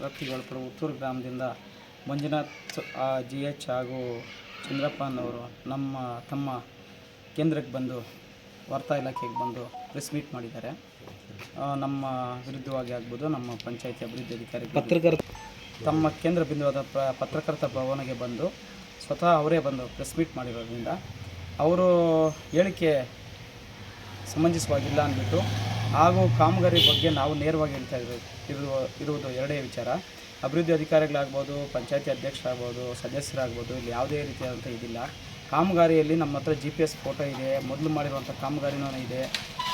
ವ್ಯಾಪ್ತಿಗೆ ಪುತ್ತೂರು ಉತ್ತೂರು ಗ್ರಾಮದಿಂದ Manjunath G H ಹಾಗೂ ಚಂದ್ರಪ್ಪನವರು ನಮ್ಮ ತಮ್ಮ ಕೇಂದ್ರಕ್ಕೆ ಬಂದು ವಾರ್ತಾ ಇಲಾಖೆಗೆ ಬಂದು ಪ್ರೆಸ್ ಮೀಟ್ ಮಾಡಿದ್ದಾರೆ. ನಮ್ಮ ವಿರುದ್ಧವಾಗಿ ಆಗ್ಬೋದು ನಮ್ಮ ಪಂಚಾಯತಿ ಅಭಿವೃದ್ಧಿ ಅಧಿಕಾರಿ ಪತ್ರಕರ್ತ ತಮ್ಮ ಕೇಂದ್ರ ಬಿಂದುವಾದ ಪ್ರ ಪತ್ರಕರ್ತ ಭವನಿಗೆ ಬಂದು ಸ್ವತಃ ಅವರೇ ಬಂದು ಪ್ರೆಸ್ ಮೀಟ್ ಮಾಡಿರೋದ್ರಿಂದ ಅವರು ಹೇಳಿಕೆ ಸಮಂಜಸವಾಗಿಲ್ಲ ಅಂದ್ಬಿಟ್ಟು ಹಾಗೂ ಕಾಮಗಾರಿ ಬಗ್ಗೆ ನಾವು ನೇರವಾಗಿ ಹೇಳ್ತಾ ಇರೋ ಇರುವ ಇರುವುದು ಎರಡೇ ವಿಚಾರ. ಅಭಿವೃದ್ಧಿ ಅಧಿಕಾರಿಗಳಾಗ್ಬೋದು, ಪಂಚಾಯತಿ ಅಧ್ಯಕ್ಷರಾಗ್ಬೋದು, ಸದಸ್ಯರಾಗ್ಬೋದು, ಇಲ್ಲಿ ಯಾವುದೇ ರೀತಿಯಾದಂಥ ಇದಿಲ್ಲ. ಕಾಮಗಾರಿಯಲ್ಲಿ ನಮ್ಮ ಹತ್ರ ಜಿ ಪಿ ಎಸ್ ಫೋಟೋ ಇದೆ, ಮೊದಲು ಮಾಡಿರುವಂಥ ಕಾಮಗಾರಿನೂ ಇದೆ.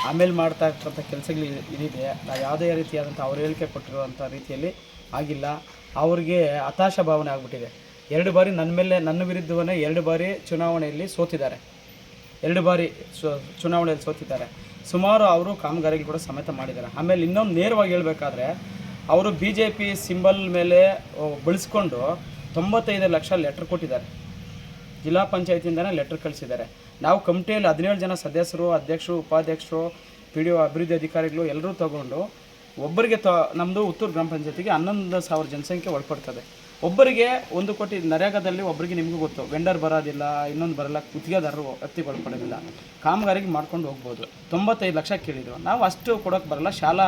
ಆಮೇಲೆ ಮಾಡ್ತಾ ಇರ್ತಕ್ಕಂಥ ಕೆಲಸಗಳು ಇದಿದೆ. ನಾವು ಯಾವುದೇ ರೀತಿಯಾದಂಥ ಅವ್ರು ಹೇಳಿಕೆ ಕೊಟ್ಟಿರುವಂಥ ರೀತಿಯಲ್ಲಿ ಆಗಿಲ್ಲ. ಅವ್ರಿಗೆ ಹತಾಶ ಭಾವನೆ ಆಗಿಬಿಟ್ಟಿದೆ. ಎರಡು ಬಾರಿ ನನ್ನ ಮೇಲೆ ನನ್ನ ವಿರುದ್ಧವೇ ಎರಡು ಬಾರಿ ಚುನಾವಣೆಯಲ್ಲಿ ಸೋತಿದ್ದಾರೆ. ಎರಡು ಬಾರಿ ಚುನಾವಣೆಯಲ್ಲಿ ಸೋತಿದ್ದಾರೆ. ಸುಮಾರು ಅವರು ಕಾಮಗಾರಿಗಳು ಕೂಡ ಸಮೇತ ಮಾಡಿದ್ದಾರೆ. ಆಮೇಲೆ ಇನ್ನೊಂದು ನೇರವಾಗಿ ಹೇಳಬೇಕಾದ್ರೆ, ಅವರು ಬಿ ಜೆ ಪಿ ಸಿಂಬಲ್ ಮೇಲೆ ಬಳಸ್ಕೊಂಡು ತೊಂಬತ್ತೈದು ಲಕ್ಷ ಲೆಟ್ರ್ ಕೊಟ್ಟಿದ್ದಾರೆ. ಜಿಲ್ಲಾ ಪಂಚಾಯತಿಯಿಂದನೇ ಲೆಟ್ರ್ ಕಳಿಸಿದ್ದಾರೆ. ನಾವು ಕಮಿಟಿಯಲ್ಲಿ ಹದಿನೇಳು ಜನ ಸದಸ್ಯರು, ಅಧ್ಯಕ್ಷರು, ಉಪಾಧ್ಯಕ್ಷರು ಪಿ ಡಿ ಒ ಅಭಿವೃದ್ಧಿ ಅಧಿಕಾರಿಗಳು ಎಲ್ಲರೂ ತಗೊಂಡು ಒಬ್ಬರಿಗೆ ತ ನಮ್ಮದು ಉತ್ತೂರು ಗ್ರಾಮ ಪಂಚಾಯತಿಗೆ ಹನ್ನೊಂದು ಸಾವಿರ ಜನಸಂಖ್ಯೆ ಒಳಪಡ್ತದೆ. ಒಬ್ಬರಿಗೆ ಒಂದು ಕೋಟಿ ನರೇಗಾದಲ್ಲಿ ಒಬ್ಬರಿಗೆ ನಿಮಗೂ ಗೊತ್ತು. ವೆಂಡರ್ ಬರೋದಿಲ್ಲ, ಇನ್ನೊಂದು ಬರಲ್ಲ ಕುತ್ತಿಗೆದಾರರು ಹತ್ತಿಗೆ ಒಳಪಡೋದಿಲ್ಲ ಕಾಮಗಾರಿಗೆ ಮಾಡ್ಕೊಂಡು ಹೋಗ್ಬೋದು. ತೊಂಬತ್ತೈದು ಲಕ್ಷ ಕೇಳಿದ್ರು. ನಾವು ಅಷ್ಟು ಕೊಡೋಕ್ಕೆ ಬರಲ್ಲ. ಶಾಲಾ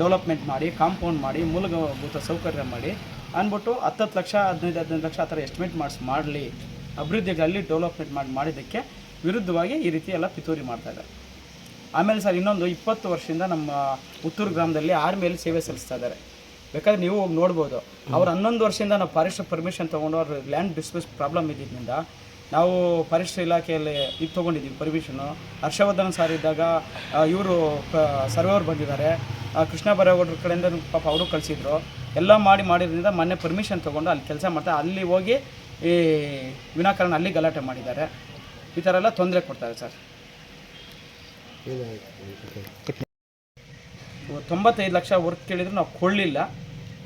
ಡೆವಲಪ್ಮೆಂಟ್ ಮಾಡಿ, ಕಾಂಪೌಂಡ್ ಮಾಡಿ, ಮೂಲಭೂತ ಸೌಕರ್ಯ ಮಾಡಿ ಅಂದ್ಬಿಟ್ಟು ಹತ್ತತ್ತು ಲಕ್ಷ, ಹದಿನೈದು ಹದಿನೈದು ಲಕ್ಷ ಆ ಥರ ಎಸ್ಟಿಮೇಟ್ ಮಾಡಿಸಿ, ಮಾಡಲಿ. ಅಭಿವೃದ್ಧಿಗಳಲ್ಲಿ ಡೆವಲಪ್ಮೆಂಟ್ ಮಾಡಿ, ಮಾಡಿದ್ದಕ್ಕೆ ವಿರುದ್ಧವಾಗಿ ಈ ರೀತಿ ಎಲ್ಲ ಪಿತೂರಿ ಮಾಡ್ತಾ ಇದ್ದಾರೆ. ಆಮೇಲೆ ಸರ್ ಇನ್ನೊಂದು ಇಪ್ಪತ್ತು ವರ್ಷದಿಂದ ನಮ್ಮ ಪುತ್ತೂರು ಗ್ರಾಮದಲ್ಲಿ ಆರ್ಮಿಯಲ್ಲಿ ಸೇವೆ ಸಲ್ಲಿಸ್ತಾ ಇದ್ದಾರೆ. ಬೇಕಾದ್ರೆ ನೀವು ಹೋಗಿ ನೋಡ್ಬೋದು. ಅವ್ರು ಹನ್ನೊಂದು ವರ್ಷದಿಂದ ನಾವು ಫಾರೆಸ್ಟ್ ಪರ್ಮಿಷನ್ ತೊಗೊಂಡು ಅವ್ರ ಲ್ಯಾಂಡ್ ಡಿಸ್ಪ್ಯೂಸ್ ಪ್ರಾಬ್ಲಮ್ ಇದ್ದಿದ್ದರಿಂದ ನಾವು ಫಾರೆಸ್ಟ್ ಇಲಾಖೆಯಲ್ಲಿ ಇದು ತೊಗೊಂಡಿದ್ದೀವಿ ಪರ್ಮಿಷನು ಹರ್ಷವರ್ಧನ್ ಸರ್ ಇದ್ದಾಗ ಇವರು ಸರ್ವೇವರ್ ಬಂದಿದ್ದಾರೆ. ಕೃಷ್ಣ ಬರೇಗೌಡ್ರ ಕಡೆಯಿಂದ ಪಾಪ ಅವರು ಕಳಿಸಿದ್ರು. ಎಲ್ಲ ಮಾಡಿ ಮಾಡಿದ್ರಿಂದ ಮೊನ್ನೆ ಪರ್ಮಿಷನ್ ತೊಗೊಂಡು ಅಲ್ಲಿ ಕೆಲಸ ಮಾಡ್ತಾರೆ ಅಲ್ಲಿ ಹೋಗಿ ಈ ವಿನಾಕಾರಣ ಅಲ್ಲಿ ಗಲಾಟೆ ಮಾಡಿದ್ದಾರೆ. ಈ ಥರ ಎಲ್ಲ ತೊಂದರೆ ಕೊಡ್ತಾರೆ ಸರ್ ತೊಂಬತ್ತೈದು ಲಕ್ಷ ವರ್ಕ್ ಕೇಳಿದ್ರು ನಾವು ಕೊಳ್ಳಿಲ್ಲ.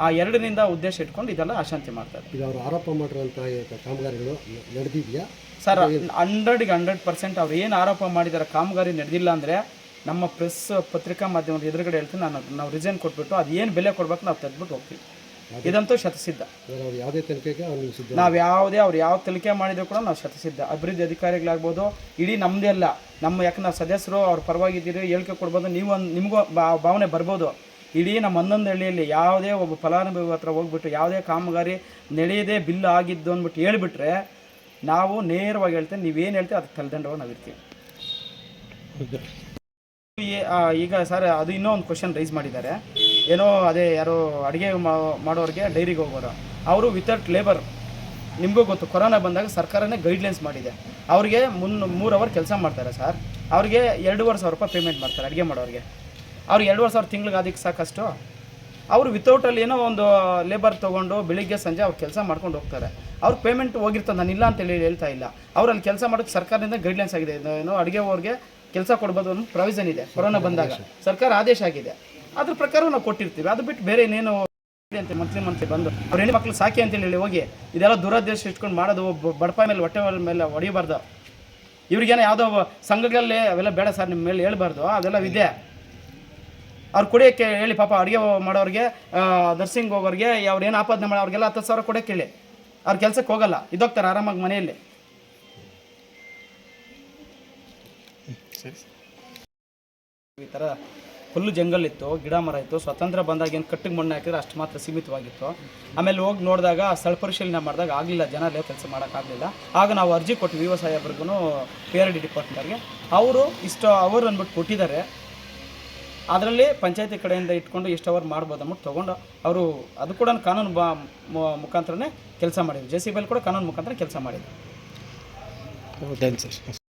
ಆ ಎರಡರಿಂದ ಉದ್ದೇಶ ಇಟ್ಕೊಂಡು ಇದೆಲ್ಲ ಅಶಾಂತಿ ಮಾಡ್ತಾರೆ. ಈಗ ಅವರು ಆರೋಪ ಮಾಡಿರುವಂಥ ಕಾಮಗಾರಿಗಳು ನಡೆದಿದೆಯಾ? ಸರ್ ಹಂಡ್ರೆಡ್ಗೆ ಹಂಡ್ರೆಡ್ ಪರ್ಸೆಂಟ್ ಅವ್ರು ಏನು ಆರೋಪ ಮಾಡಿದ್ದಾರೆ ಕಾಮಗಾರಿ ನಡೆದಿಲ್ಲ ಅಂದರೆ ನಮ್ಮ ಪ್ರೆಸ್ ಪತ್ರಿಕಾ ಮಾಧ್ಯಮದ ಎದುರುಗಡೆ ಹೇಳ್ತೀನಿ ನಾನು ನಾವು ರಿಸೈನ್ ಕೊಟ್ಬಿಟ್ಟು ಅದು ಏನು ಬೆಲೆ ಕೊಡ್ಬೇಕು ನಾವು ತೆಗೆದ್ಬಿಟ್ಟು ಹೋಗ್ತೀವಿ. ಇದಂತೂ ಶತಸಿದ್ಧ. ಯಾವುದೇ ತನಿಖೆಗೆ ಅವ್ರು ನಾವು ಯಾವುದೇ ಅವ್ರು ಯಾವ ತನಿಖೆ ಮಾಡಿದ್ರು ಕೂಡ ನಾವು ಶತಸಿದ್ಧ. ಅಭಿವೃದ್ಧಿ ಅಧಿಕಾರಿಗಳಾಗ್ಬೋದು ಇಡೀ ನಮ್ಮದೇ ಅಲ್ಲ ನಮ್ಮ ಯಾಕೆ ನಾವು ಸದಸ್ಯರು ಅವ್ರ ಪರವಾಗಿದ್ದೀರಿ ಹೇಳಿಕೆ ಕೊಡ್ಬೋದು ನೀವು ಒಂದು ನಿಮಗೂ ಭಾವನೆ ಬರ್ಬೋದು. ಇಡೀ ನಮ್ಮ ಹನ್ನೊಂದು ಹಳ್ಳಿಯಲ್ಲಿ ಯಾವುದೇ ಒಬ್ಬ ಫಲಾನುಭವಿ ಹತ್ರ ಹೋಗ್ಬಿಟ್ಟು ಯಾವುದೇ ಕಾಮಗಾರಿ ನಡೆಯದೇ ಬಿಲ್ ಆಗಿದ್ದು ಅಂದ್ಬಿಟ್ಟು ಹೇಳ್ಬಿಟ್ರೆ ನಾವು ನೇರವಾಗಿ ಹೇಳ್ತೇವೆ ನೀವೇನು ಹೇಳ್ತೀವಿ ಅದಕ್ಕೆ ತಲೆದಂಡವಾಗಿ ನಾವು ಇರ್ತೀವಿ. ಈಗ ಸರ್ ಅದು ಇನ್ನೂ ಒಂದು ಕ್ವಶನ್ ರೈಸ್ ಮಾಡಿದ್ದಾರೆ. ಏನೋ ಅದೇ ಯಾರೋ ಅಡುಗೆ ಮಾಡೋರಿಗೆ ಡೈರಿಗೆ ಹೋಗೋರು. ಅವರು ವಿತೌಟ್ ಲೇಬರ್ ನಿಮಗೂ ಗೊತ್ತು, ಕೊರೋನಾ ಬಂದಾಗ ಸರ್ಕಾರನೇ ಗೈಡ್ಲೈನ್ಸ್ ಮಾಡಿದೆ. ಅವ್ರಿಗೆ ಮುನ್ ಮೂರು ಅವರ್ ಕೆಲಸ ಮಾಡ್ತಾರೆ ಸರ್. ಅವ್ರಿಗೆ ಎರಡೂವರೆ ಸಾವಿರ ರೂಪಾಯಿ ಪೇಮೆಂಟ್ ಮಾಡ್ತಾರೆ ಅಡುಗೆ ಮಾಡೋರಿಗೆ. ಅವ್ರಿಗೆ ಎರಡೂವರೆ ಸಾವಿರ ತಿಂಗ್ಳಿಗೆ ಅದಕ್ಕೆ ಸಾಕಷ್ಟು. ಅವರು ವಿತೌಟಲ್ಲಿ ಏನೋ ಒಂದು ಲೇಬರ್ ತೊಗೊಂಡು ಬೆಳಿಗ್ಗೆ ಸಂಜೆ ಅವ್ರು ಕೆಲಸ ಮಾಡ್ಕೊಂಡು ಹೋಗ್ತಾರೆ. ಅವ್ರ ಪೇಮೆಂಟ್ ಹೋಗಿರ್ತದೆ ನಾನು ಇಲ್ಲ ಅಂತೇಳಿ ಹೇಳ್ತಾ ಇಲ್ಲ. ಅವ್ರಲ್ಲಿ ಕೆಲಸ ಮಾಡೋಕ್ಕೆ ಸರ್ಕಾರದಿಂದ ಗೈಡ್ಲೈನ್ಸ್ ಆಗಿದೆ. ಏನೋ ಅಡುಗೆ ಅವ್ರಿಗೆ ಕೆಲಸ ಕೊಡ್ಬೋದು ಅನ್ನೋ ಪ್ರಾವಿಷನ್ ಇದೆ ಕೊರೋನಾ ಬಂದಾಗ. ಸರ್ಕಾರ ಆದೇಶ ಆಗಿದೆ. ಅದ್ರ ಪ್ರಕಾರ ನಾವು ಕೊಟ್ಟಿರ್ತೀವಿ. ಅದು ಬಿಟ್ಟು ಬೇರೆ ಇನ್ನೇನು ಅಂತ ಮಂತ್ಲಿ ಮಂತ್ಲಿ ಬಂದು ಅವ್ರ ಹೆಣ್ಣು ಮಕ್ಳು ಸಾಕಿ ಅಂತೇಳಿ ಹೇಳಿ ಹೋಗಿ ಇದೆಲ್ಲ ದುರಾದೇಶ ಇಟ್ಕೊಂಡು ಮಾಡೋದು ಒಬ್ಬ ಬಡಪ ಮೇಲೆ ಹೊಟ್ಟೆ ಮೇಲೆ ಹೊಡಿಬಾರ್ದು. ಇವ್ರಿಗೇನೋ ಯಾವುದೋ ಸಂಘಗಳಲ್ಲಿ ಅವೆಲ್ಲ ಬೇಡ ಸರ್ ನಿಮ್ಮ ಮೇಲೆ ಹೇಳ್ಬಾರ್ದು. ಅದೆಲ್ಲ ಇದೆ. ಅವ್ರು ಕುಡಿಯೋಕ್ಕೆ ಹೇಳಿ ಪಾಪ ಅಡುಗೆ ಮಾಡೋರಿಗೆ ನರ್ಸಿಂಗ್ ಹೋಗೋರಿಗೆ, ಅವ್ರು ಏನು ಆಪಾದನೆ ಮಾಡೋ, ಅವ್ರಿಗೆಲ್ಲ ಹತ್ತು ಸಾವಿರ ಕೊಡೋಕೆ ಹೇಳಿ ಅವ್ರ ಕೆಲಸಕ್ಕೆ ಹೋಗಲ್ಲ ಇದೋಗ್ತಾರೆ ಆರಾಮಾಗಿ ಮನೆಯಲ್ಲಿ. ಈ ಥರ ಫುಲ್ಲು ಜಂಗಲ್ ಇತ್ತು, ಗಿಡ ಮರ ಇತ್ತು, ಸ್ವತಂತ್ರ ಬಂದಾಗ ಏನು ಕಟ್ಟಿಗೆ ಮಣ್ಣು ಹಾಕಿದ್ರೆ ಅಷ್ಟು ಮಾತ್ರ ಸೀಮಿತವಾಗಿತ್ತು. ಆಮೇಲೆ ಹೋಗಿ ನೋಡಿದಾಗ ಸ್ಥಳ ಪರಿಶೀಲನೆ ಮಾಡಿದಾಗ ಆಗಲಿಲ್ಲ ಜನ ಅಲ್ಲೇ ಕೆಲಸ ಮಾಡೋಕ್ಕಾಗಲಿಲ್ಲ ಆಗ ನಾವು ಅರ್ಜಿ ಕೊಟ್ಟು ವಿ ಸಾಹೇಬ್ರಿಗೂ ಪಿ ಆರ್ ಡಿಪಾರ್ಟ್ಮೆಂಟ್ಗೆ ಅವರು ಇಷ್ಟು, ಅವರು ಅಂದ್ಬಿಟ್ಟು ಕೊಟ್ಟಿದ್ದಾರೆ. ಅದರಲ್ಲಿ ಪಂಚಾಯತಿ ಕಡೆಯಿಂದ ಇಟ್ಕೊಂಡು ಎಷ್ಟು ಅವರ್ ಮಾಡ್ಬೋದು ಅಂದ್ಬಿಟ್ಟು ತೊಗೊಂಡು ಅವರು ಅದು ಕೂಡ ಕಾನೂನು ಬಾ ಮುಖಾಂತರನೇ ಕೆಲಸ ಮಾಡಿದ್ರು. ಜೆ ಸಿ ಬಿ ಕೂಡ ಕಾನೂನು ಮುಖಾಂತರ ಕೆಲಸ ಮಾಡಿದ್ರು. ಸರ್?